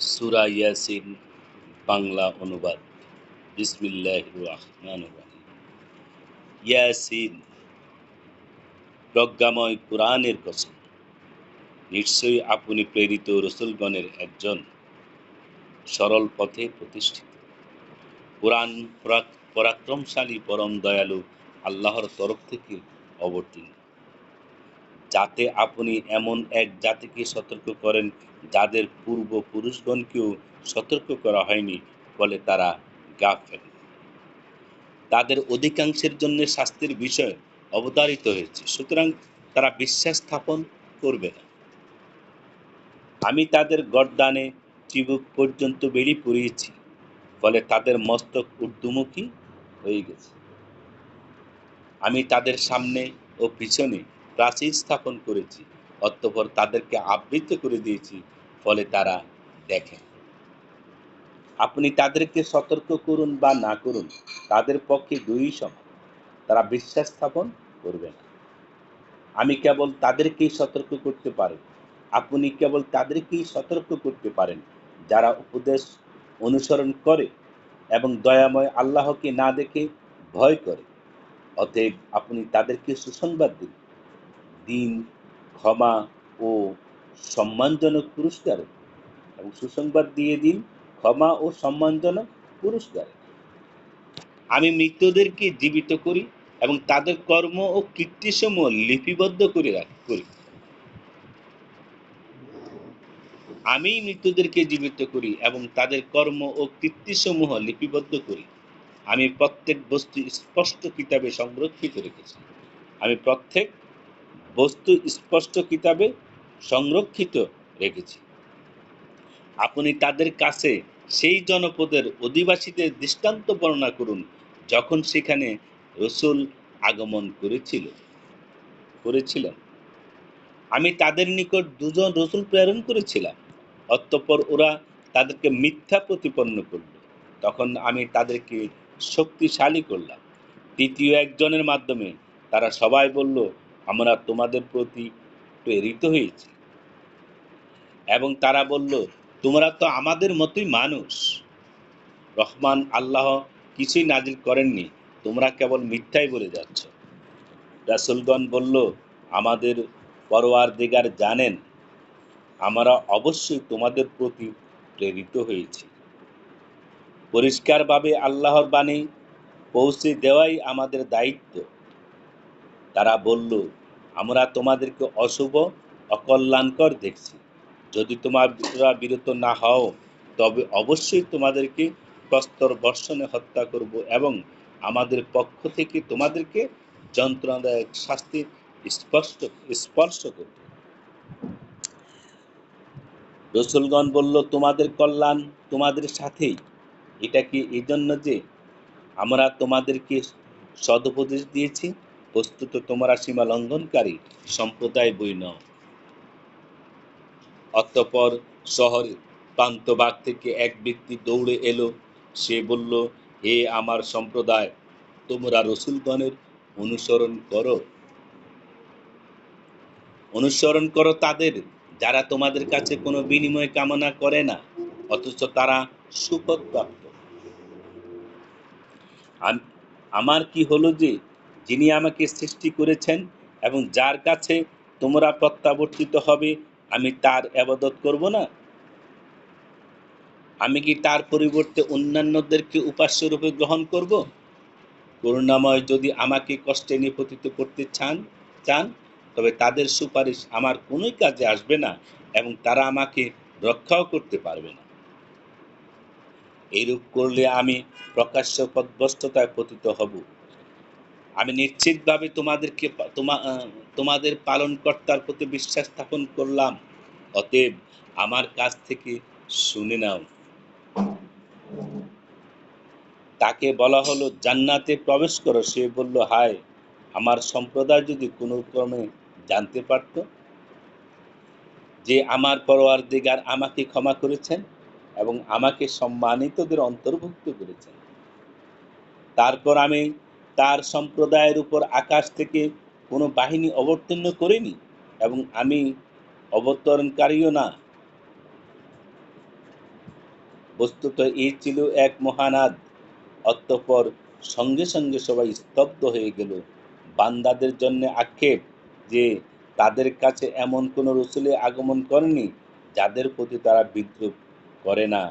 সুরা ইয়াসিন, বাংলা অনুবাদ। বিসমিল্লাহ ইয়াসিন, প্রজ্ঞাময় কোরআনের কসম। নিশ্চয়ই আপনি প্রেরিত রসুলগণের একজন সরল পথে প্রতিষ্ঠিত। কোরআন পরাক- পরাক্রমশালী পরম দয়ালু আল্লাহর তরফ থেকে অবতীর্ণ। যাতে আপনি এমন এক জাতিকে সতর্ক করেন যাদের পূর্বপুরুষগণকেও সতর্ক করা হয়নি, ফলে তারা গাফেল। তাদের অধিকাংশের জন্য শাস্তির বিষয় অবতারিত হয়েছে, সুতরাং তারা বিশ্বাস স্থাপন করবে না। আমি তাদের গর্দানে চিবুক পর্যন্ত বেরি পড়িয়েছি, ফলে তাদের মস্তক ঊর্ধ্বমুখী হয়ে গেছে। আমি তাদের সামনে ও পিছনে প্রাচীর স্থাপন করেছি, অতঃপর তাদেরকে আবৃত করে দিয়েছি, ফলে তারা দেখে। আপনি তাদেরকে সতর্ক করুন বা না করুন, তাদের পক্ষে দুই সমান। তারা বিশ্বাস স্থাপন করবে না। আমি কেবল তাদেরকেই সতর্ক করতে পারি আপনি কেবল তাদেরকেই সতর্ক করতে পারেন, যারা উপদেশ অনুসরণ করে এবং দয়াময় আল্লাহকে না দেখে ভয় করে। অতএব আপনি তাদেরকে সুসংবাদ দিন। দিন, ক্ষমা ও সম্মানজনক পুরস্কার। এবং সুসংবাদ দিয়ে দিন, ক্ষমা ও সম্মানজনক পুরস্কার। আমি মৃতদেরকে জীবিত করি এবং তাদের কর্ম ও কীর্তিসমূহ লিপিবদ্ধ করে করি। আমি মৃতদেরকে জীবিত করি এবং তাদের কর্ম ও কীর্তিসমূহ লিপিবদ্ধ করি। আমি প্রত্যেক বস্তু স্পষ্ট কিতাবে সংরক্ষিত রেখেছি। আমি প্রত্যেক বস্তু স্পষ্ট কিতাবে সংরক্ষিত রেখেছি। আপনি তাদের কাছে সেই জনপদের অধিবাসীদের দৃষ্টান্ত বর্ণনা করুন যখন সেখানে রসুল আগমন করেছিল, করেছিলেন। আমি তাদের নিকট দুজন রসুল প্রেরণ করেছিলাম, অতঃপর ওরা তাদেরকে মিথ্যা প্রতিপন্ন করল। তখন আমি তাদেরকে শক্তিশালী করলাম। তৃতীয় একজনের মাধ্যমে তারা সবাই বলল আমরা তোমাদের প্রতি প্রেরিত হয়েছি। এবং তারা বলল, তোমরা তো আমাদের মতোই মানুষ। রহমান আল্লাহ কিছুই নাজিল করেননি। তোমরা কেবল মিথ্যাই বলে যাচ্ছ। রাসুলগণ বলল, আমাদের পরোয়ার দিগার জানেন, আমরা অবশ্যই তোমাদের প্রতি প্রেরিত হয়েছি। পরিষ্কারভাবে আল্লাহর বাণী পৌঁছে দেওয়াই আমাদের দায়িত্ব। তারা বলল আমরা তোমাদেরকে অশুভ অকল্যাণকর দেখছি। যদি তোমরা বিরত না হও, তবে অবশ্যই তোমাদেরকে প্রস্তর বর্ষণে হত্যা করব এবং আমাদের পক্ষ থেকে তোমাদেরকে যন্ত্রণাদায়ক শাস্তির স্পষ্ট, স্পর্শ করব। রসুলগণ বলল, তোমাদের কল্যাণ তোমাদের সাথেই। এটা কি এই জন্য যে আমরা তোমাদেরকে সদুপদেশ দিয়েছি? বস্তুত তোমরা সীমা লঙ্ঘনকারী সম্প্রদায় বই নও অতঃপর শহরের প্রান্তবাগ থেকে এক ব্যক্তি দৌড়ে এলো। সে বলল, হে আমার সম্প্রদায়, তোমরা রসুলগণের অনুসরণ করো। অনুসরণ করো তাদের, যারা তোমাদের কাছে কোনো বিনিময় কামনা করে না, অথচ তারা সুপথ প্রাপ্ত আমার কি হলো যে যিনি আমাকে সৃষ্টি করেছেন এবং যার কাছে তোমরা প্রত্যাবর্তিত হবে, আমি তার আবাদত করব না? আমি কি তার পরিবর্তে অন্যান্যদেরকে উপাস্য রূপে গ্রহণ করব? করুণাময় যদি আমাকে কষ্টে নিপতিত করতে চান চান, তবে তাদের সুপারিশ আমার কোনোই কাজে আসবে না এবং তারা আমাকে রক্ষাও করতে পারবে না। এইরূপ করলে আমি প্রকাশ্য পদভস্ততায় পতিত হব। আমি নিশ্চিতভাবে তোমাদেরকে পা- তোমা আহ, তোমাদের পালনকর্তার প্রতি বিশ্বাস স্থাপন করলাম। অতএব আমার কাছ থেকে শুনে নাও। তাকে বলা হলো জান্নাতে প্রবেশ করো। সে বলল হায় আমার সম্প্রদায় যদি কোনো ক্রমে জানতে পারত যে আমার পরোয়ার দিগার আমাকে ক্ষমা করেছেন এবং আমাকে সম্মানিতদের অন্তর্ভুক্ত করেছেন। তারপর আমি তার সম্প্রদায়ের উপর আকাশ থেকে কোনো বাহিনী অবতীর্ণ করিনি এবং আমি অবতরণকারীও না। বস্তুত এই ছিল এক মহানাদ অতঃপর সঙ্গে সঙ্গে সবাই স্তব্ধ হয়ে গেল। বান্দাদের জন্য আক্ষেপ যে তাদের কাছে এমন কোনো রসুলে আগমন করেনি, যাদের প্রতি তারা বিদ্রুপ করে না।